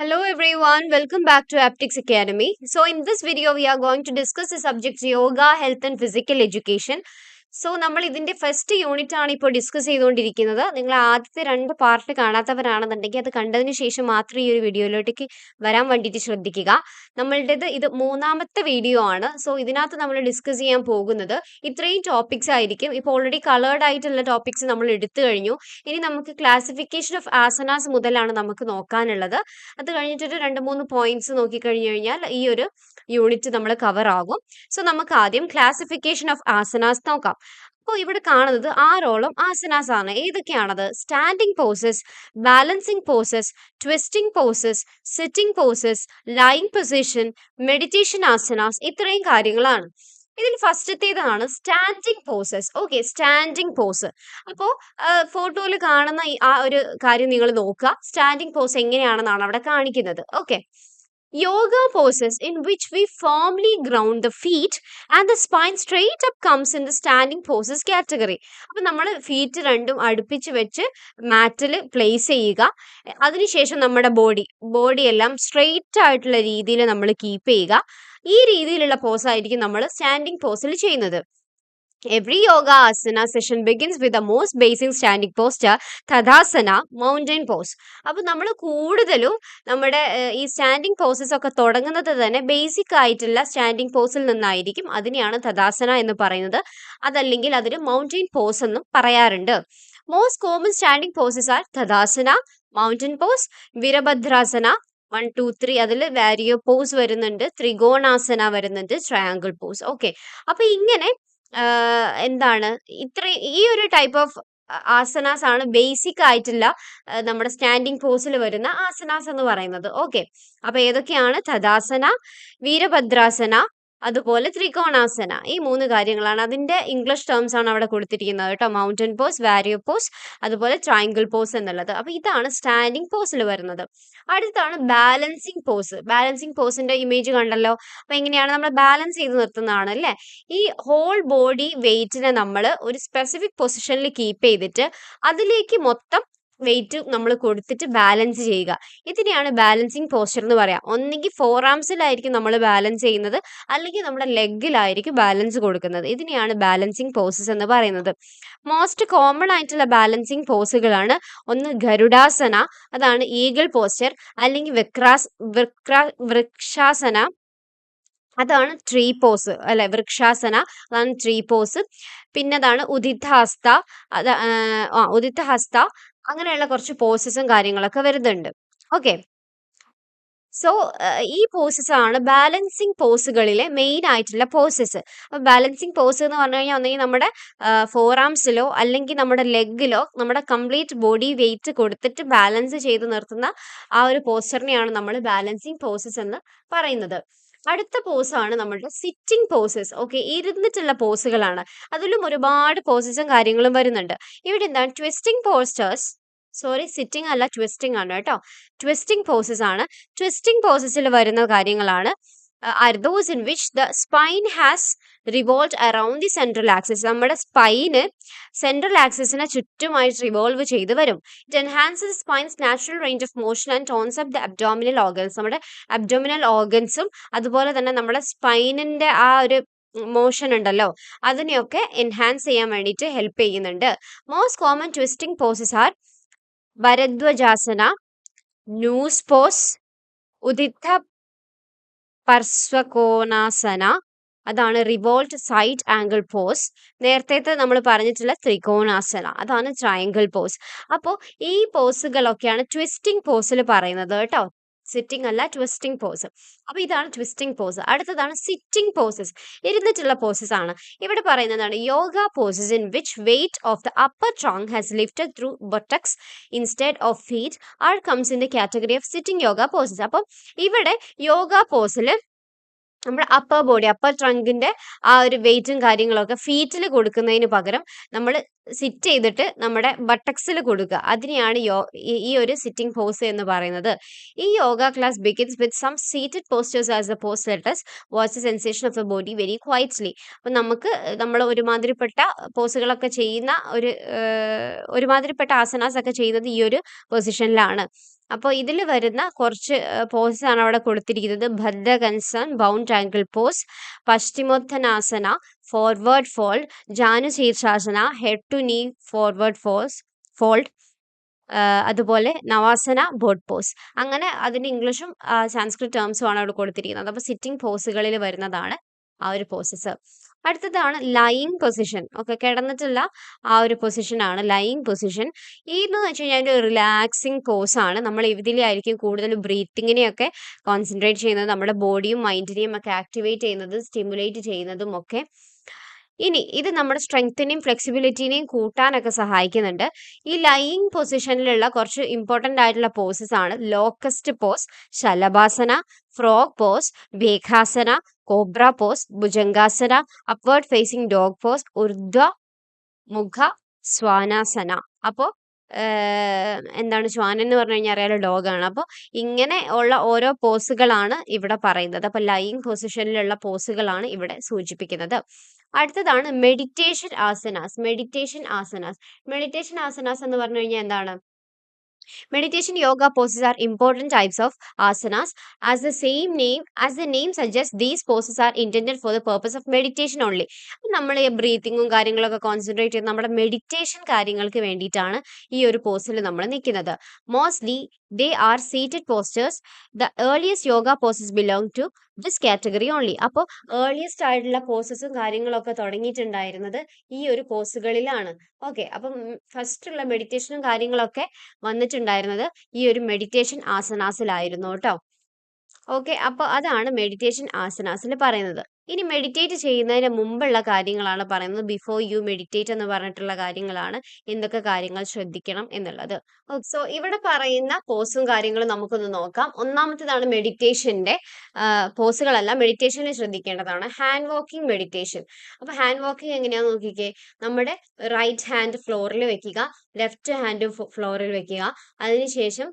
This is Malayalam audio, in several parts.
Hello everyone, welcome back to Aptics Academy. So in this video we are going to discuss the subjects yoga, health and physical education. So നമ്മൾ ഇതിന്റെ ഫസ്റ്റ് യൂണിറ്റ് ആണ് ഇപ്പോൾ ഡിസ്കസ് ചെയ്തുകൊണ്ടിരിക്കുന്നത്. നിങ്ങൾ ആദ്യത്തെ രണ്ട് പാർട്ട് കാണാത്തവരാണെന്നുണ്ടെങ്കിൽ അത് കണ്ടതിന് ശേഷം മാത്രം ഈ ഒരു വീഡിയോയിലോട്ടേക്ക് വരാൻ വേണ്ടിയിട്ട് ശ്രദ്ധിക്കുക. നമ്മളുടേത് ഇത് മൂന്നാമത്തെ വീഡിയോ ആണ്. സോ ഇതിനകത്ത് നമ്മൾ ഡിസ്കസ് ചെയ്യാൻ പോകുന്നത് ഇത്രയും ടോപ്പിക്സ് ആയിരിക്കും. ഇപ്പോൾ ഓൾറെഡി കളേർഡ് ആയിട്ടുള്ള ടോപ്പിക്സ് നമ്മൾ എടുത്തു കഴിഞ്ഞു. ഇനി നമുക്ക് ക്ലാസിഫിക്കേഷൻ ഓഫ് ആസനാസ് മുതലാണ് നമുക്ക് നോക്കാനുള്ളത്. അത് കഴിഞ്ഞിട്ടൊരു രണ്ട് മൂന്ന് പോയിന്റ്സ് നോക്കിക്കഴിഞ്ഞു കഴിഞ്ഞാൽ ഈ ഒരു യൂണിറ്റ് നമ്മൾ കവർ ആകും. സോ നമുക്ക് ആദ്യം ക്ലാസിഫിക്കേഷൻ ഓഫ് ആസനാസ് നോക്കാം. അപ്പോൾ ഇവിടെ കാണുന്നത് ആറോളം ആസനാസ് ആണ്. ഏതൊക്കെയാണത്? Standing poses balancing poses twisting poses sitting poses lying position meditation asanas ഇത്രയും കാര്യങ്ങളാണ്. ഇതിൽ ഫസ്റ്റത്തേതാണ് standing poses okay standing pose അപ്പോൾ ഫോട്ടോയിൽ കാണുന്ന ആ ഒരു കാര്യം നിങ്ങൾ നോക്കുക. സ്റ്റാൻഡിങ് പോസ് എങ്ങനെയാണെന്നാണ് അവിടെ കാണിക്കുന്നത്. Okay Yoga poses in which we firmly ground the feet and the spine straight up comes in the standing poses category. അപ്പോൾ നമ്മൾ ഫീറ്റ് രണ്ടും അടുപ്പിച്ച് വെച്ച് മാറ്റിൽ പ്ലേസ് ചെയ്യുക. അതിനുശേഷം നമ്മുടെ ബോഡി ബോഡി എല്ലാം സ്ട്രെയിറ്റ് ആയിട്ടുള്ള രീതിയിൽ നമ്മൾ കീപ്പ് ചെയ്യുക. ഈ രീതിയിലുള്ള പോസായിരിക്കും നമ്മൾ സ്റ്റാൻഡിങ് പോസിൽ ചെയ്യുന്നത്. Every yoga asana session begins with the most basic standing posture, Tadasana mountain pose അപ്പോൾ നമ്മൾ കൂടുതലും നമ്മുടെ ഈ സ്റ്റാൻഡിങ് പോസസ് ഒക്കെ തുടങ്ങുന്നത് തന്നെ ബേസിക് ആയിട്ടുള്ള സ്റ്റാൻഡിങ് പോസിൽ നിന്നായിരിക്കും അതിനെയാണ് തഥാസന എന്ന് പറയുന്നത്. അതല്ലെങ്കിൽ അതിന് മൗണ്ടൻ പോസ് എന്നും പറയാറുണ്ട്. Most common standing poses are Tadasana mountain pose Virabhadrasana one two three അതിൽ വാരിയോ പോസ് വരുന്നുണ്ട് ത്രികോണാസന വരുന്നുണ്ട് ട്രയാങ്കിൾ പോസ് ഓക്കെ അപ്പോൾ ഇങ്ങനെ എന്താണ്? ഇത്ര ഈ ഒരു ടൈപ്പ് ഓഫ് ആസനാസ് ആണ് ബേസിക് ആയിട്ടുള്ള നമ്മുടെ സ്റ്റാൻഡിങ് പോസിൽ വരുന്ന ആസനാസ് എന്ന് പറയുന്നത്. ഓക്കെ അപ്പൊ ഏതൊക്കെയാണ്? തദാസന വീരഭദ്രാസന അതുപോലെ ത്രികോണാസന. ഈ മൂന്ന് കാര്യങ്ങളാണ്. അതിന്റെ ഇംഗ്ലീഷ് ടേംസ് ആണ് അവിടെ കൊടുത്തിരിക്കുന്നത് കേട്ടോ. മൗണ്ടൻ പോസ് വാരിയോ പോസ് അതുപോലെ ട്രയാങ്കിൾ പോസ് എന്നുള്ളത്. അപ്പൊ ഇതാണ് സ്റ്റാൻഡിങ് പോസിൽ വരുന്നത്. അടുത്താണ് ബാലൻസിങ് പോസ് ബാലൻസിങ് പോസിന്റെ ഇമേജ് കണ്ടല്ലോ. അപ്പൊ എങ്ങനെയാണ് നമ്മൾ ബാലൻസ് ചെയ്ത് നിർത്തുന്നതാണ് അല്ലേ? ഈ ഹോൾ ബോഡി വെയിറ്റിനെ നമ്മൾ ഒരു സ്പെസിഫിക് പൊസിഷനിൽ കീപ്പ് ചെയ്തിട്ട് അതിലേക്ക് മൊത്തം വെയിറ്റ് നമ്മൾ കൊടുത്തിട്ട് ബാലൻസ് ചെയ്യുക. ഇതിനെയാണ് ബാലൻസിങ് പോസ്ചർ എന്ന് പറയാം. ഒന്നെങ്കിൽ ഫോർ ആംസിലായിരിക്കും നമ്മൾ ബാലൻസ് ചെയ്യുന്നത്. അല്ലെങ്കിൽ നമ്മുടെ ലെഗിലായിരിക്കും ബാലൻസ് കൊടുക്കുന്നത്. ഇതിനെയാണ് ബാലൻസിങ് പോസസ് എന്ന് പറയുന്നത്. മോസ്റ്റ് കോമൺ ആയിട്ടുള്ള ബാലൻസിങ് പോസുകളാണ് ഒന്ന് ഗരുഡാസന അതാണ് ഈഗിൾ പോസ്ചർ അല്ലെങ്കിൽ വിക്രാസ് വൃക്രാ വൃക്ഷാസന അതാണ് ട്രീ പോസ് അല്ലെ വൃക്ഷാസന അതാണ് ട്രീ പോസ് പിന്നെ അതാണ് ഉദിതഹസ്ത അത് ഉദിതഹസ്ത അങ്ങനെയുള്ള കുറച്ച് പോസസും കാര്യങ്ങളൊക്കെ വരുന്നുണ്ട്. ഓക്കെ സോ ഈ പോസസ് ആണ് ബാലൻസിങ് പോസുകളിലെ മെയിൻ ആയിട്ടുള്ള പോസസ് അപ്പൊ ബാലൻസിങ് പോസ് എന്ന് പറഞ്ഞു കഴിഞ്ഞാൽ ഒന്നെങ്കിൽ നമ്മുടെ ഫോർ ആംസിലോ അല്ലെങ്കിൽ നമ്മുടെ ലെഗിലോ നമ്മുടെ കംപ്ലീറ്റ് ബോഡി വെയിറ്റ് കൊടുത്തിട്ട് ബാലൻസ് ചെയ്ത് നിർത്തുന്ന ആ ഒരു പോസ്റ്ററിനെയാണ് നമ്മൾ ബാലൻസിങ് പോസസ് എന്ന് പറയുന്നത്. അടുത്ത പോസാണ് നമ്മളുടെ സിറ്റിംഗ് പോസസ് ഓക്കെ ഇരുന്നിട്ടുള്ള പോസുകളാണ്. അതിലും ഒരുപാട് പോസസും കാര്യങ്ങളും വരുന്നുണ്ട്. ഇവിടെ എന്താണ്? ട്വിസ്റ്റിംഗ് പോസ്റ്റേഴ്സ് സോറി സിറ്റിംഗ് അല്ല ട്വിസ്റ്റിംഗ് ആണ് കേട്ടോ. ട്വിസ്റ്റിംഗ് പോസസ് ആണ്. ട്വിസ്റ്റിംഗ് പോസസിൽ വരുന്ന കാര്യങ്ങളാണ്. Are those in which the spine has revolve around the central axis നമ്മുടെ സ്പൈന് സെൻട്രൽ ആക്സിസിനെ ചുറ്റുമായിട്ട് റിവോൾവ് ചെയ്ത് വരും. It enhance the spine's natural range of motion and tones up the abdominal organs നമ്മുടെ അബ്ഡോമിനൽ ഓർഗൻസും അതുപോലെ തന്നെ നമ്മുടെ സ്പൈനിന്റെ ആ ഒരു മോഷൻ ഉണ്ടല്ലോ അതിനെയൊക്കെ എൻഹാൻസ് ചെയ്യാൻ വേണ്ടിയിട്ട് ഹെൽപ്പ് ചെയ്യുന്നുണ്ട്. Most common twisting poses are Bharadvajasana noose pose Utthita Parsvakonasana അതാണ് റിവോൾട്ട് സൈഡ് ആംഗിൾ പോസ് നേരത്തെ നമ്മൾ പറഞ്ഞിട്ടുള്ള ത്രികോണാസന അതാണ് ട്രയാങ്കിൾ പോസ് അപ്പോൾ ഈ പോസുകളൊക്കെയാണ് ട്വിസ്റ്റിംഗ് പോസിൽ പറയുന്നത് കേട്ടോ. സിറ്റിംഗ് അല്ല ട്വിസ്റ്റിംഗ് പോസ് അപ്പോൾ ഇതാണ് ട്വിസ്റ്റിംഗ് പോസ് അടുത്തതാണ് സിറ്റിംഗ് പോസസ് ഇരുന്നിട്ടുള്ള പോസസ് ആണ്. ഇവിടെ പറയുന്നതാണ് yoga poses in which weight of the upper trunk has lifted through buttocks instead of feet are comes in the category of sitting yoga poses അപ്പം ഇവിടെ യോഗ പോസിൽ നമ്മുടെ അപ്പർ ബോഡി അപ്പർ ട്രങ്കിന്റെ ആ ഒരു വെയിറ്റും കാര്യങ്ങളൊക്കെ ഫീറ്റിൽ കൊടുക്കുന്നതിന് പകരം നമ്മൾ സിറ്റ് ചെയ്തിട്ട് നമ്മുടെ ബട്ടക്സിൽ കൊടുക്കുക. അതിനെയാണ് യോ ഈ- ഒരു സിറ്റിംഗ് പോസ് എന്ന് പറയുന്നത്. ഈ yoga class begins with some seated postures as a pose let's watch the sensation of the body very quietly അപ്പം നമുക്ക് നമ്മൾ ഒരുമാതിരിപ്പെട്ട പോസുകളൊക്കെ ചെയ്യുന്ന ഒരു ഒരുമാതിരിപ്പെട്ട ആസനാസ് ഒക്കെ ചെയ്യുന്നത് ഈ ഒരു പൊസിഷനിലാണ് അപ്പോൾ ഇതിൽ വരുന്ന കുറച്ച് പോസ് ആണ് അവിടെ കൊടുത്തിരിക്കുന്നത്. Baddhakonasana bound angle pose Paschimottanasana forward fold Janu Sirsasana head to knee forward FOSS fold അതുപോലെ നവാസന ബോട്ട് പോസ് അങ്ങനെ അതിന്റെ ഇംഗ്ലീഷും സാൻസ്ക്രിറ്റ് ടേംസും ആണ് അവിടെ കൊടുത്തിരിക്കുന്നത്. അപ്പോൾ സിറ്റിംഗ് പോസുകളിൽ വരുന്നതാണ് ആ ഒരു പോസസ് അടുത്തതാണ് ലൈയിങ് പൊസിഷൻ ഓക്കെ കിടന്നിട്ടുള്ള ആ ഒരു പൊസിഷൻ ആണ് ലൈയിങ് പൊസിഷൻ ഇതെന്ന് വെച്ച് കഴിഞ്ഞാൽ ഒരു റിലാക്സിങ് പോസാണ് നമ്മൾ ഇതിലായിരിക്കും കൂടുതൽ ബ്രീത്തിങ്ങിനെയൊക്കെ കോൺസെൻട്രേറ്റ് ചെയ്യുന്നത്. നമ്മുടെ ബോഡിയും മൈൻഡിനെയും ഒക്കെ ആക്ടിവേറ്റ് ചെയ്യുന്നത് സ്റ്റിമുലേറ്റ് ചെയ്യുന്നതും ഒക്കെ. ഇനി ഇത് നമ്മുടെ സ്ട്രെങ്ത്തിനെയും ഫ്ലെക്സിബിലിറ്റിനെയും കൂട്ടാനൊക്കെ സഹായിക്കുന്നുണ്ട്. ഈ ലൈയിങ് പൊസിഷനിലുള്ള കുറച്ച് ഇമ്പോർട്ടന്റ് ആയിട്ടുള്ള പോസസ് ആണ്. Locust pose Shalabhasana frog pose Bhekasana cobra pose Bhujangasana upward facing dog pose Urdhva Mukha Svanasana അപ്പോൾ എന്താണ് ശ്വാൻ എന്ന് പറഞ്ഞു കഴിഞ്ഞാൽ അറിയാലോ ഡോഗാണ് അപ്പോൾ ഇങ്ങനെ ഉള്ള ഓരോ പോസുകളാണ് ഇവിടെ പറയുന്നത്. അപ്പോൾ ലൈങ് പൊസിഷനിലുള്ള പോസുകളാണ് ഇവിടെ സൂചിപ്പിക്കുന്നത്. അടുത്തതാണ് meditation asanas meditation asanas meditation asanas എന്ന് പറഞ്ഞു കഴിഞ്ഞാൽ എന്താണ്? Meditation yoga poses are important types of asanas. As the same name, as the name suggests, these poses are intended for the purpose of meditation only. നമ്മൾ ഈ ബ്രീത്തിങ്ങും കാര്യങ്ങളൊക്കെ കോൺസെൻട്രേറ്റ് ചെയ്ത് നമ്മുടെ മെഡിറ്റേഷൻ കാര്യങ്ങൾക്ക് വേണ്ടിയിട്ടാണ് ഈ ഒരു പോസിൽ നമ്മൾ നിൽക്കുന്നത് mostly they are seated postures the earliest yoga poses belong to this category only അപ്പോൾ ഏർലിയസ്റ്റ് ആയിട്ടുള്ള പോസസും കാര്യങ്ങളൊക്കെ തുടങ്ങിയിട്ടുണ്ടായിരുന്നത് ഈ ഒരു പോസുകളിലാണ് ഓക്കെ അപ്പം ഫസ്റ്റ് ഉള്ള മെഡിറ്റേഷനും കാര്യങ്ങളൊക്കെ വന്നിട്ടുണ്ടായിരുന്നത് ഈ ഒരു മെഡിറ്റേഷൻ ആസനാസിലായിരുന്നു കേട്ടോ. ഓക്കെ അപ്പോൾ അതാണ് മെഡിറ്റേഷൻ ആസനാസിൽ പറയുന്നത്. ഇനി മെഡിറ്റേറ്റ് ചെയ്യുന്നതിന് മുമ്പുള്ള കാര്യങ്ങളാണ് പറയുന്നത്. ബിഫോർ യു മെഡിറ്റേറ്റ് എന്ന് പറഞ്ഞിട്ടുള്ള കാര്യങ്ങളാണ്. എന്തൊക്കെ കാര്യങ്ങൾ ശ്രദ്ധിക്കണം എന്നുള്ളത്. സോ ഇവിടെ പറയുന്ന പോസും കാര്യങ്ങളും നമുക്കൊന്ന് നോക്കാം. ഒന്നാമത്തേതാണ് മെഡിറ്റേഷന്റെ പോസുകളല്ല മെഡിറ്റേഷനെ ശ്രദ്ധിക്കേണ്ടതാണ്. ഹാൻഡ് വാക്കിംഗ് മെഡിറ്റേഷൻ അപ്പൊ ഹാൻഡ് വാക്കിംഗ് എങ്ങനെയാന്ന് നോക്കിക്കേ? നമ്മുടെ റൈറ്റ് ഹാൻഡ് ഫ്ലോറിൽ വെക്കുക. ലെഫ്റ്റ് ഹാൻഡ് ഫ്ലോറിൽ വെക്കുക. അതിനുശേഷം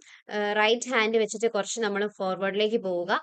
റൈറ്റ് ഹാൻഡ് വെച്ചിട്ട് കുറച്ച് നമ്മൾ ഫോർവേഡിലേക്ക് പോവുക.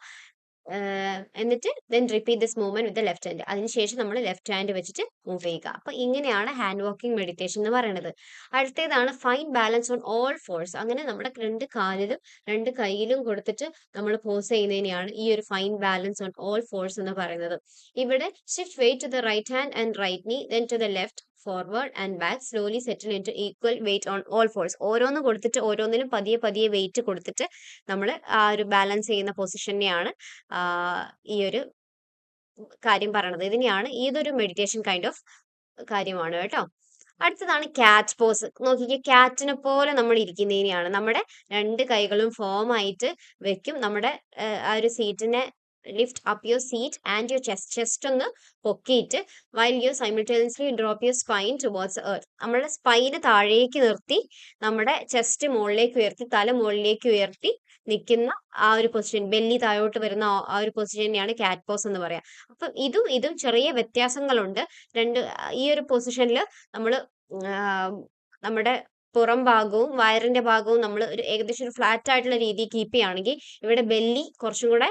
എന്നിട്ട് then repeat this movement with the left hand അതിനുശേഷം നമ്മൾ ലെഫ്റ്റ് ഹാൻഡ് വെച്ചിട്ട് മൂവ് ചെയ്യുക. അപ്പൊ ഇങ്ങനെയാണ് ഹാൻഡ് വാക്കിംഗ് മെഡിറ്റേഷൻ എന്ന് പറയുന്നത് അടുത്തതാണ് fine balance on all fours അങ്ങനെ നമ്മുടെ രണ്ട് കാലിലും രണ്ട് കൈയിലും കൊടുത്തിട്ട് നമ്മൾ പോസ് ചെയ്യുന്നതിനെയാണ് ഈ ഒരു fine balance on all fours എന്ന് പറയുന്നത്. ഇവിടെ shift weight to the right hand and right knee then to the left forward and back slowly settle in to equal weight on all fours ഓരോന്ന് കൊടുത്തിട്ട് ഓരോന്നിനും പതിയെ പതിയെ വെയിറ്റ് കൊടുത്തിട്ട് നമ്മൾ ആ ഒരു ബാലൻസ് ചെയ്യുന്ന പൊസിഷനെയാണ് ഈ ഒരു കാര്യം പറയണത്. ഇതിനെയാണ് ഇതൊരു മെഡിറ്റേഷൻ കൈൻഡ് ഓഫ് കാര്യമാണ് കേട്ടോ. അടുത്തതാണ് ക്യാറ്റ് പോസ് നോക്കിക്കേ ക്യാറ്റിനെ പോലെ നമ്മൾ ഇരിക്കുന്നതിനെയാണ്. നമ്മുടെ രണ്ട് കൈകളും ഫോം ആയിട്ട് വെക്കും. നമ്മുടെ ആ, ഒരു സീറ്റിനെ lift up your seat and your chest chest ഒന്ന് പൊക്കിയിട്ട് while you simultaneously drop your spine towards earth നമ്മുടെ സ്പൈന് താഴേക്ക് നിർത്തി നമ്മുടെ ചെസ്റ്റ് മുകളിലേക്ക് ഉയർത്തി തല മുകളിലേക്ക് ഉയർത്തി നിൽക്കുന്ന ആ ഒരു പൊസിഷൻ ബെല്ലി താഴോട്ട് വരുന്ന ആ- ഒരു പൊസിഷനെയാണ് കാറ്റ് പോസ് എന്ന് പറയാം. അപ്പം ഇതും ഇതും ചെറിയ വ്യത്യാസങ്ങളുണ്ട്. രണ്ട് ഈ ഒരു പൊസിഷനിൽ നമ്മൾ നമ്മുടെ പുറം ഭാഗവും വയറിന്റെ ഭാഗവും നമ്മൾ ഒരു ഏകദേശം ഒരു ഫ്ലാറ്റ് ആയിട്ടുള്ള രീതിയിൽ കീപ്പ് ചെയ്യുകയാണെങ്കിൽ ഇവിടെ ബെല്ലി കുറച്ചും കൂടെ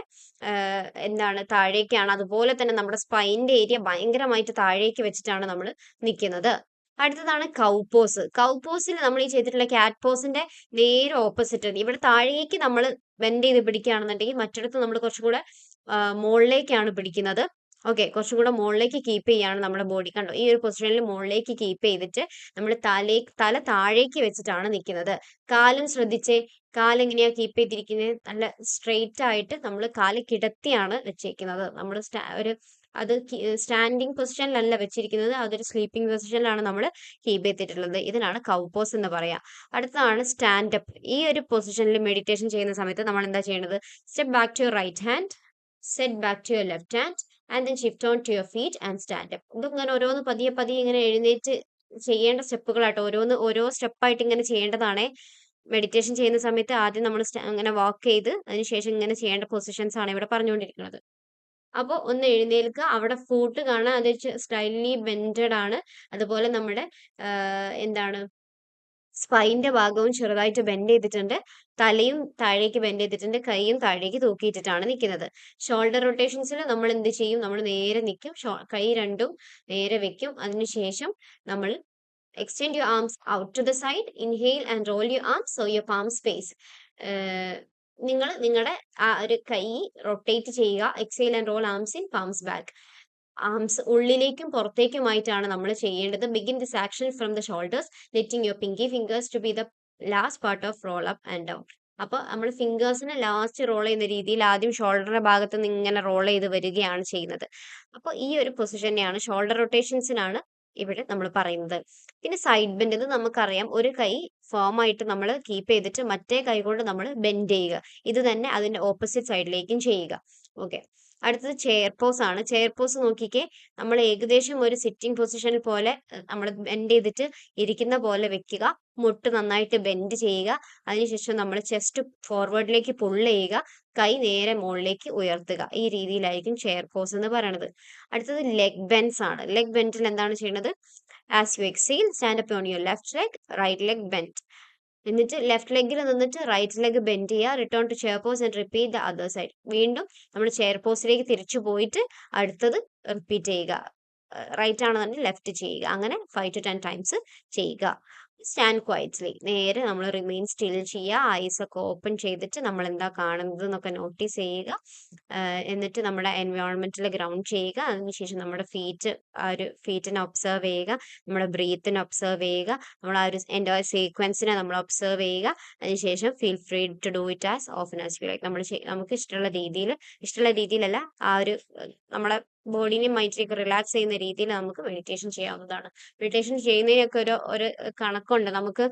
എന്താണ് താഴേക്കാണ്. അതുപോലെ തന്നെ നമ്മുടെ സ്പൈന്റെ ഏരിയ ഭയങ്കരമായിട്ട് താഴേക്ക് വെച്ചിട്ടാണ് നമ്മൾ നിൽക്കുന്നത്. അടുത്തതാണ് കൗപോസ് കൗപോസിൽ നമ്മൾ ഈ ചെയ്തിട്ടുള്ള ക്യാറ്റ് പോസിന്റെ നേരെ ഓപ്പോസിറ്റ് ഇവിടെ താഴേക്ക് നമ്മൾ ബെൻഡ് ചെയ്ത് പിടിക്കുകയാണെന്നുണ്ടെങ്കിൽ മറ്റിടത്ത് നമ്മൾ കുറച്ചും കൂടെ മുകളിലേക്കാണ് പിടിക്കുന്നത്. ഓക്കെ കുറച്ചും കൂടെ മുകളിലേക്ക് കീപ്പ് ചെയ്യാണ് നമ്മുടെ ബോഡി കണ്ടോ? ഈ ഒരു പൊസിഷനിൽ മുകളിലേക്ക് കീപ്പ് ചെയ്തിട്ട് നമ്മൾ തലേ തല താഴേക്ക് വെച്ചിട്ടാണ് നിൽക്കുന്നത് കാലും ശ്രദ്ധിച്ചേ. കാലെങ്ങനെയാ കീപ്പ് ചെയ്തിരിക്കുന്നത് നല്ല സ്ട്രെയിറ്റ് ആയിട്ട് നമ്മൾ കാൽ കിടത്തിയാണ് വെച്ചേക്കുന്നത്. നമ്മൾ ഒരു അത് സ്റ്റാൻഡിങ് പൊസിഷനിലല്ല വെച്ചിരിക്കുന്നത്. അതൊരു സ്ലീപ്പിംഗ് പൊസിഷനിലാണ് നമ്മൾ കീപ്പ് ചെയ്തിട്ടുള്ളത്. ഇതിനാണ് കൗപോസ് എന്ന് പറയാ. അടുത്തതാണ് സ്റ്റാൻഡപ്പ് ഈ ഒരു പൊസിഷനിൽ മെഡിറ്റേഷൻ ചെയ്യുന്ന സമയത്ത് നമ്മൾ എന്താ ചെയ്യേണ്ടത് step back to your right hand set back to your left hand and then shift on to your feet and stand up ഇതിങ്ങനെ ഓരോന്ന് പതിയെ പതിയെ ഇങ്ങനെ എഴുന്നേറ്റ് ചെയ്യേണ്ട സ്റ്റെപ്പുകളാട്ടോ ഓരോന്ന് ഓരോ സ്റ്റെപ്പായിട്ട് ഇങ്ങനെ ചെയ്യേണ്ടതാണേ. മെഡിറ്റേഷൻ ചെയ്യുന്ന സമയത്ത് ആദ്യം നമ്മൾ അങ്ങനെ വാക്ക് ചെയ്ത് അതിനുശേഷം ഇങ്ങനെ ചെയ്യേണ്ട പൊസിഷൻസ് ആണ് ഇവിടെ പറഞ്ഞുകൊണ്ടിരിക്കുന്നത്. അപ്പോൾ ഒന്ന് എഴുന്നേൽക്കുക. അവിടെ ഫൂട്ട് കാണാൻ അത് സ്റ്റൈലി ബെൻഡഡ് ആണ്. അതുപോലെ നമ്മുടെ എന്താണ് സ്പൈന്റെ ഭാഗവും ചെറുതായിട്ട് ബെൻഡ് ചെയ്തിട്ടുണ്ട്. തലയും താഴേക്ക് ബെൻഡ് ചെയ്തിട്ടുണ്ട് കൈയും താഴേക്ക് തൂക്കിയിട്ടിട്ടാണ് നിൽക്കുന്നത് ഷോൾഡർ റൊട്ടേഷൻസിൽ നമ്മൾ എന്ത് ചെയ്യും? നമ്മൾ നേരെ നിൽക്കും കൈ രണ്ടും നേരെ വെക്കും. അതിനുശേഷം നമ്മൾ extend your arms out to the side inhale and roll you arms so your palm space നിങ്ങൾ നിങ്ങളുടെ ആ ഒരു കൈ റൊട്ടേറ്റ് ചെയ്യുക. Exhale and roll arms in palms back arms ഉള്ളിലേക്കും പുറത്തേക്കുമായിട്ടാണ് നമ്മൾ ചെയ്യേണ്ടത്. Begin this action from the shoulders letting your pinky fingers to be the last part of roll up and down അപ്പോൾ നമ്മൾ ഫിംഗേഴ്സിനെ ലാസ്റ്റ് റോൾ ചെയ്യുന്ന രീതിയിൽ ആദ്യം ഷോൾഡറിന്റെ ഭാഗത്ത് നിന്ന് ഇങ്ങനെ റോൾ ചെയ്ത് വരികയാണ് ചെയ്യുന്നത്. അപ്പോൾ ഈ ഒരു പൊസിഷനെയാണ് ഷോൾഡർ റൊട്ടേഷൻസിനാണ് ഇവിടെ നമ്മൾ പറയുന്നത്. പിന്നെ സൈഡ് ബെൻഡ് എന്ന് നമുക്കറിയാം. ഒരു കൈ ഫോം ആയിട്ട് നമ്മൾ കീപ്പ് ചെയ്തിട്ട് മറ്റേ കൈ കൊണ്ട് നമ്മൾ ബെൻഡ് ചെയ്യുക. ഇത് തന്നെ അതിന്റെ ഓപ്പോസിറ്റ് സൈഡിലേക്കും ചെയ്യുക. ഓക്കെ അടുത്തത് ചെയർ പോസ് ആണ്. ചെയർ പോസ് നോക്കിക്കേ നമ്മൾ ഏകദേശം ഒരു സിറ്റിംഗ് പൊസിഷൻ പോലെ നമ്മൾ ബെൻഡ് ചെയ്തിട്ട് ഇരിക്കുന്ന പോലെ വെക്കുക. മുട്ട് നന്നായിട്ട് ബെൻഡ് ചെയ്യുക. അതിനുശേഷം നമ്മൾ ചെസ്റ്റ് ഫോർവേഡിലേക്ക് പുൾ ചെയ്യുക. കൈ നേരെ മുകളിലേക്ക് ഉയർത്തുക. ഈ രീതിയിലായിരിക്കും ചെയർ പോസ് എന്ന് പറയുന്നത് അടുത്തത് ലെഗ് ബെൻസ് ആണ്. ലെഗ് ബെൻഡിൽ എന്താണ് ചെയ്യുന്നത് as you exhale stand up on your left leg right leg bend എന്നിട്ട് ലെഫ്റ്റ് ലെഗിൽ നിന്നിട്ട് റൈറ്റ് ലെഗ് ബെൻഡ് ചെയ്യുക return to chair pose and repeat the other side വീണ്ടും നമ്മൾ ചെയർ പോസിലേക്ക് തിരിച്ചു പോയിട്ട് അടുത്തത് റിപ്പീറ്റ് ചെയ്യുക. റൈറ്റ് ആണെന്നുണ്ടെങ്കിൽ ലെഫ്റ്റ് ചെയ്യുക. അങ്ങനെ ഫൈവ് ടു ടെൻ ടൈംസ് ചെയ്യുക. സ്റ്റാൻഡ് ക്വയറ്റ്ലി നേരെ നമ്മൾ റിമെയിൻ സ്റ്റിൽ ചെയ്യുക. ഐസ് ഒക്കെ ഓപ്പൺ ചെയ്തിട്ട് നമ്മൾ എന്താ കാണുന്നത് എന്നൊക്കെ നോട്ടീസ് ചെയ്യുക. എന്നിട്ട് നമ്മുടെ എൻവയോൺമെന്റിൽ ഗ്രൗണ്ട് ചെയ്യുക. അതിനുശേഷം നമ്മുടെ ഫീറ്റ് ആ ഒരു ഫീറ്റിനെ ഒബ്സർവ് ചെയ്യുക. നമ്മുടെ ബ്രീത്തിനെ ഒബ്സർവ് ചെയ്യുക. നമ്മൾ ആ ഒരു എന്റെ സീക്വൻസിനെ നമ്മൾ ഒബ്സർവ് ചെയ്യുക. അതിനുശേഷം feel free to do it as often as like നമ്മൾ നമുക്ക് ഇഷ്ടമുള്ള രീതിയിൽ ഇഷ്ടമുള്ള രീതിയിലല്ല ആ ഒരു നമ്മളെ ബോഡിനെയും മൈൻഡിനെയൊക്കെ റിലാക്സ് ചെയ്യുന്ന രീതിയിൽ നമുക്ക് മെഡിറ്റേഷൻ ചെയ്യാവുന്നതാണ്. മെഡിറ്റേഷൻ ചെയ്യുന്നതിനൊക്കെ ഒരു ഒരു കണക്കുണ്ട്. നമുക്ക്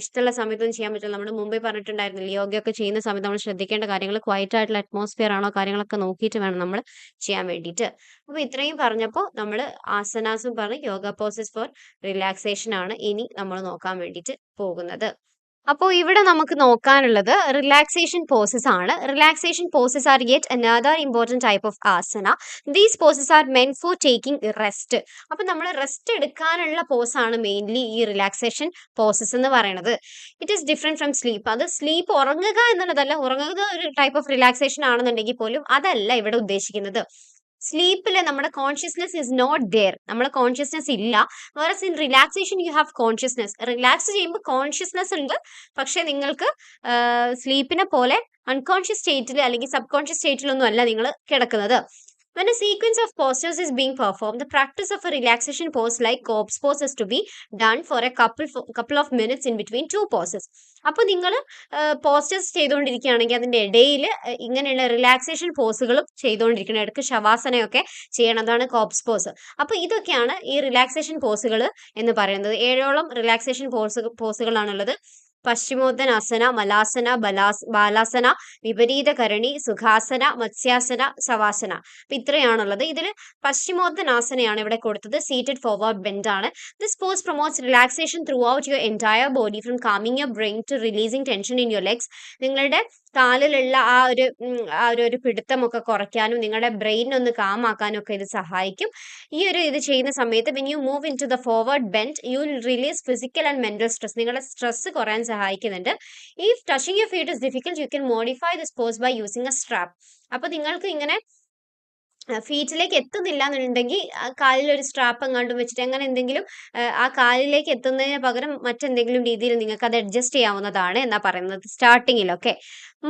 ഇഷ്ടമുള്ള സമയത്തൊന്നും ചെയ്യാൻ പറ്റില്ല. നമ്മൾ മുമ്പേ പറഞ്ഞിട്ടുണ്ടായിരുന്നില്ല യോഗയൊക്കെ ചെയ്യുന്ന സമയത്ത് നമ്മൾ ശ്രദ്ധിക്കേണ്ട കാര്യങ്ങൾ ക്വയറ്റ് ആയിട്ടുള്ള അറ്റ്മോസ്ഫിയർ ആണോ കാര്യങ്ങളൊക്കെ നോക്കിയിട്ട് വേണം നമ്മൾ ചെയ്യാൻ വേണ്ടിയിട്ട്. അപ്പോൾ ഇത്രയും പറഞ്ഞപ്പോൾ നമ്മൾ ആസനാസും പറഞ്ഞ് യോഗ പോസസ് ഫോർ റിലാക്സേഷൻ ആണ് ഇനി നമ്മൾ നോക്കാൻ വേണ്ടിയിട്ട് പോകുന്നത്. അപ്പോൾ ഇവിടെ നമുക്ക് നോക്കാനുള്ളത് റിലാക്സേഷൻ പോസസ് ആണ്. Relaxation poses are yet another important type of asana these poses are meant for taking rest അപ്പം നമ്മൾ റെസ്റ്റ് എടുക്കാനുള്ള പോസാണ് മെയിൻലി ഈ റിലാക്സേഷൻ പോസസ് എന്ന് പറയുന്നത് it is different from sleep അത് സ്ലീപ്പ് ഉറങ്ങുക എന്നുള്ളതല്ല ഉറങ്ങുക ഒരു ടൈപ്പ് ഓഫ് റിലാക്സേഷൻ ആണെന്നുണ്ടെങ്കിൽ പോലും അതല്ല ഇവിടെ ഉദ്ദേശിക്കുന്നത്. സ്ലീപ്പിൽ നമ്മുടെ കോൺഷ്യസ്നെസ് ഇസ് നോട്ട് ദെയർ നമ്മുടെ കോൺഷ്യസ്നെസ് ഇല്ല. വേറെ in relaxation you have consciousness relax ചെയ്യുമ്പോൾ കോൺഷ്യസ്നെസ് ഉണ്ട്. പക്ഷേ നിങ്ങൾക്ക് സ്ലീപ്പിനെ പോലെ അൺകോൺഷ്യസ് സ്റ്റേറ്റിൽ അല്ലെങ്കിൽ സബ് കോൺഷ്യസ് സ്റ്റേറ്റിലൊന്നും അല്ല നിങ്ങൾ കിടക്കുന്നത്. When a sequence of postures is being performed, the practice of a relaxation pose like corpse pose is to be done for a couple couple of minutes in between two poses. അപ്പോൾ നിങ്ങൾ പോസ്റ്റേഴ്സ് ചെയ്തുകൊണ്ടിരിക്കുകയാണെങ്കിൽ അതിന്റെ ഇടയിൽ ഇങ്ങനെയുള്ള റിലാക്സേഷൻ പോസുകളും ചെയ്തുകൊണ്ടിരിക്കണം. ഇടയ്ക്ക് ശവാസനയൊക്കെ ചെയ്യണം അതാണ് കോപ്സ് പോസ് അപ്പോൾ ഇതൊക്കെയാണ് ഈ റിലാക്സേഷൻ പോസുകൾ എന്ന് പറയുന്നത്. ഏഴോളം റിലാക്സേഷൻ പോസ് പോസുകളാണുള്ളത് പശ്ചിമോത്തനാസന മലാസന ബലാസ് ബാലാസന വിപരീതകരണി സുഖാസന മത്സ്യാസന സവാസന. അപ്പൊ ഇത്രയാണുള്ളത്. ഇതിൽ പശ്ചിമോത്തനാസനയാണ് ഇവിടെ കൊടുത്തത്. സീറ്റഡ് ഫോർവേഡ് ബെൻഡ് ആണ്. This pose promotes relaxation throughout your entire body from calming your brain to releasing tension in your legs നിങ്ങളുടെ കാലിലുള്ള ആ ഒരു ആ ഒരു ഒരു പിടുത്തമൊക്കെ കുറയ്ക്കാനും നിങ്ങളുടെ ബ്രെയിൻ ഒന്ന് കാമാക്കാനും ഒക്കെ ഇത് സഹായിക്കും. ഈ ഒരു ഇത് ചെയ്യുന്ന സമയത്ത് when you move into the forward bend you will release physical and mental stress നിങ്ങളുടെ സ്ട്രെസ് കുറയാൻ സഹായിക്കുന്നുണ്ട്. ഈ touching you feet is difficult you can modify this pose by using a strap അപ്പോൾ നിങ്ങൾക്ക് ഇങ്ങനെ ഫീറ്റിലേക്ക് എത്തുന്നില്ല എന്നുണ്ടെങ്കിൽ കാലിൽ ഒരു സ്ട്രാപ്പ് എങ്ങാണ്ടും വെച്ചിട്ട് അങ്ങനെ എന്തെങ്കിലും ആ കാലിലേക്ക് എത്തുന്നതിന് പകരം മറ്റെന്തെങ്കിലും രീതിയിൽ നിങ്ങൾക്ക് അത് അഡ്ജസ്റ്റ് ചെയ്യാവുന്നതാണ് എന്നാ പറയുന്നത് സ്റ്റാർട്ടിങ്ങിലൊക്കെ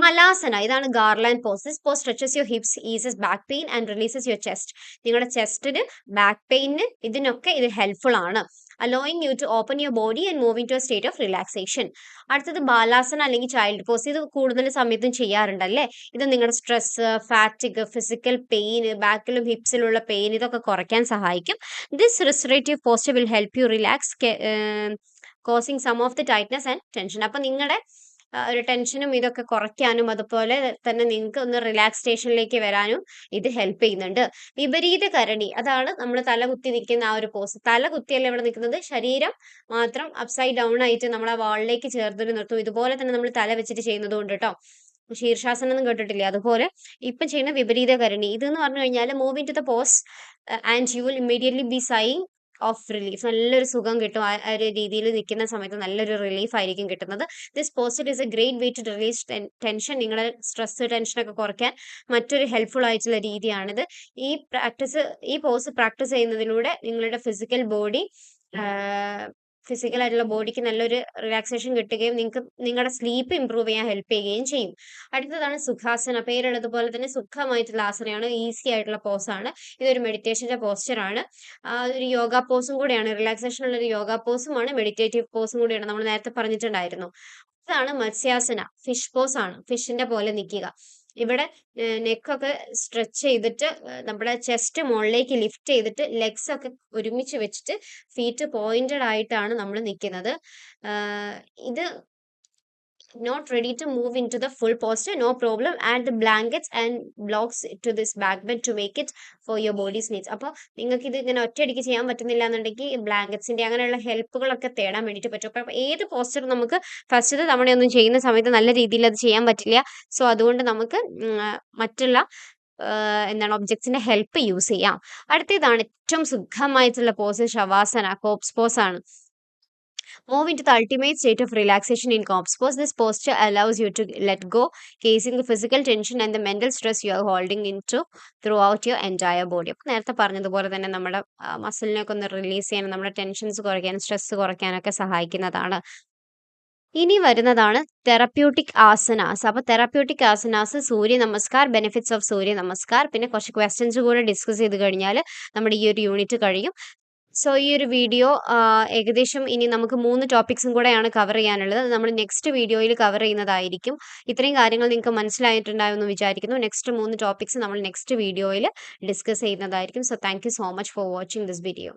മലാസന ഇതാണ് garland poses pose stretches your hips eases back pain and releases your chest നിങ്ങളുടെ ചെസ്റ്റിന് ബാക്ക് പെയിന് ഇതിനൊക്കെ ഇത് ഹെൽപ്ഫുൾ ആണ്. Allowing you to open your body and moving to a state of relaxation അടുത്തത് ബാലാസന അല്ലെങ്കിൽ ചൈൽഡ് പോസ് ഇത് കൂടുതൽ സമയത്തും ചെയ്യാറുണ്ടല്ലേ ഇത് നിങ്ങളുടെ സ്ട്രെസ് ഫാറ്റിക് ഫിസിക്കൽ പെയിൻ ബാക്കിലും ഹിപ്സിലുള്ള പെയിൻ ഇതൊക്കെ കുറയ്ക്കാൻ സഹായിക്കും. This restorative pose will help you relax causing some of the tightness and tension അപ്പം നിങ്ങളുടെ ഒരു ടെൻഷനും ഇതൊക്കെ കുറയ്ക്കാനും അതുപോലെ തന്നെ നിങ്ങൾക്ക് ഒന്ന് റിലാക്സേഷനിലേക്ക് വരാനും ഇത് ഹെൽപ്പ് ചെയ്യുന്നുണ്ട്. വിപരീത കരണി അതാണ് നമ്മൾ തല കുത്തി നിൽക്കുന്ന ആ ഒരു പോസ് തല കുത്തിയല്ല ഇവിടെ നിൽക്കുന്നത്? ശരീരം മാത്രം അപ്സൈഡ് ഡൗൺ ആയിട്ട് നമ്മൾ ആ വാളിലേക്ക് ചേർത്തിട്ട് നിർത്തും. ഇതുപോലെ തന്നെ നമ്മൾ തല വെച്ചിട്ട് ചെയ്യുന്നത് കൊണ്ട് കേട്ടോ ശീർഷാസനം ഒന്നും കേട്ടിട്ടില്ലേ? അതുപോലെ ഇപ്പം ചെയ്യുന്ന വിപരീത കരണി ഇതെന്ന് പറഞ്ഞു കഴിഞ്ഞാൽ move into the pose and you will immediately be sighing of relief നല്ലൊരു സുഖം കിട്ടും. ആ ഒരു രീതിയിൽ നിൽക്കുന്ന സമയത്ത് നല്ലൊരു റിലീഫ് ആയിരിക്കും കിട്ടുന്നത്. This pose it is a great way to release tension നിങ്ങളുടെ സ്ട്രെസ് ടെൻഷനൊക്കെ കുറയ്ക്കാൻ മറ്റൊരു ഹെൽപ്ഫുൾ ആയിട്ടുള്ള രീതിയാണിത്. ഈ പ്രാക്ടീസ് ഈ പോസ് പ്രാക്ടീസ് ചെയ്യുന്നതിലൂടെ നിങ്ങളുടെ ഫിസിക്കൽ ബോഡി ഫിസിക്കൽ ആയിട്ടുള്ള ബോഡിക്ക് നല്ലൊരു റിലാക്സേഷൻ കിട്ടുകയും നിങ്ങൾക്ക് നിങ്ങളുടെ സ്ലീപ്പ് ഇമ്പ്രൂവ് ചെയ്യാൻ ഹെൽപ്പ് ചെയ്യുകയും ചെയ്യും. അടുത്തതാണ് സുഖാസന. പേരുള്ളതുപോലെ തന്നെ സുഖമായിട്ടുള്ള ആസനയാണ് ഈസി ആയിട്ടുള്ള പോസാണ്. ഇതൊരു മെഡിറ്റേഷന്റെ പോസ്ചറാണ്. ഒരു യോഗ പോസും കൂടെയാണ്. റിലാക്സേഷൻ ഉള്ള ഒരു യോഗ പോസുമാണ് മെഡിറ്റേറ്റീവ് പോസും കൂടെയാണ്. നമ്മൾ നേരത്തെ പറഞ്ഞിട്ടുണ്ടായിരുന്നു. ഇതാണ് മത്സ്യാസന. ഫിഷ് പോസ് ആണ് ഫിഷിന്റെ പോലെ നിൽക്കുക ഇവിടെ നെക്കൊക്കെ സ്ട്രെച്ച് ചെയ്തിട്ട് നമ്മുടെ ചെസ്റ്റ് മുകളിലേക്ക് ലിഫ്റ്റ് ചെയ്തിട്ട് ലെഗ്സ് ഒക്കെ ഒരുമിച്ച് വെച്ചിട്ട് ഫീറ്റ് പോയിന്റഡ് ആയിട്ടാണ് നമ്മൾ നിൽക്കുന്നത് ഇത് not ready to move into the full posture no problem. Add the blankets and blocks to this back bed to make it for your body's needs അപ്പോൾ നിങ്ങൾക്ക് ഇത് ഇങ്ങനെ ഒറ്റയടിക്ക് ചെയ്യാൻ പറ്റുന്നില്ല എന്നുണ്ടെങ്കിൽ ബ്ലാങ്കറ്റ്സിന്റെ അങ്ങനെയുള്ള ഹെൽപ്പുകളൊക്കെ തേടാൻ വേണ്ടിയിട്ട് പറ്റും. അപ്പോൾ ഏത് പോസ്റ്റർ നമുക്ക് ഫസ്റ്റത്തെ തവണയൊന്നും ചെയ്യുന്ന സമയത്ത് നല്ല രീതിയിൽ അത് ചെയ്യാൻ പറ്റില്ല. സോ അതുകൊണ്ട് നമുക്ക് മറ്റുള്ള എന്താണ് ഒബ്ജക്ട്സിന്റെ ഹെൽപ്പ് യൂസ് ചെയ്യാം. അടുത്തതാണ് ഏറ്റവും സുഖമായിട്ടുള്ള പോസ് ശവാസന കോപ്സ് പോസ് ആണ്. Move into the ultimate state of relaxation in corpse pose. This posture allows you to let go, casing the physical tension and the mental stress you are holding into throughout your entire body. അപ്പോൾ നേരത്തെ പറഞ്ഞതുപോലെ തന്നെ നമ്മുടെ മസിലിനെയൊക്കെ ഒന്ന് റിലീസ് ചെയ്യാനും നമ്മുടെ ടെൻഷൻസ് കുറയ്ക്കാനും സ്ട്രെസ് കുറയ്ക്കാനൊക്കെ സഹായിക്കുന്നതാണ് ഇനി വരുന്നതാണ് തെറപ്യൂട്ടിക് ആസനാസ് അപ്പോൾ therapeutic asanas Surya Namaskar benefits of Surya Namaskar പിന്നെ കുറച്ച് ക്വസ്റ്റ്യൻസ് കൂടെ ഡിസ്കസ് ചെയ്ത് കഴിഞ്ഞാൽ നമ്മുടെ ഈ ഒരു യൂണിറ്റ് കഴിയും സോ ഈ ഒരു വീഡിയോ ഏകദേശം ഇനി നമുക്ക് മൂന്ന് ടോപ്പിക്സും കൂടെയാണ് കവർ ചെയ്യാനുള്ളത്. നമ്മൾ നെക്സ്റ്റ് വീഡിയോയിൽ കവർ ചെയ്യുന്നതായിരിക്കും. ഇത്രയും കാര്യങ്ങൾ നിങ്ങൾക്ക് മനസ്സിലായിട്ടുണ്ടാവുമെന്ന് വിചാരിക്കുന്നു. നെക്സ്റ്റ് മൂന്ന് ടോപ്പിക്സ് നമ്മൾ നെക്സ്റ്റ് വീഡിയോയിൽ ഡിസ്കസ് ചെയ്യുന്നതായിരിക്കും. So thank so much for watching this video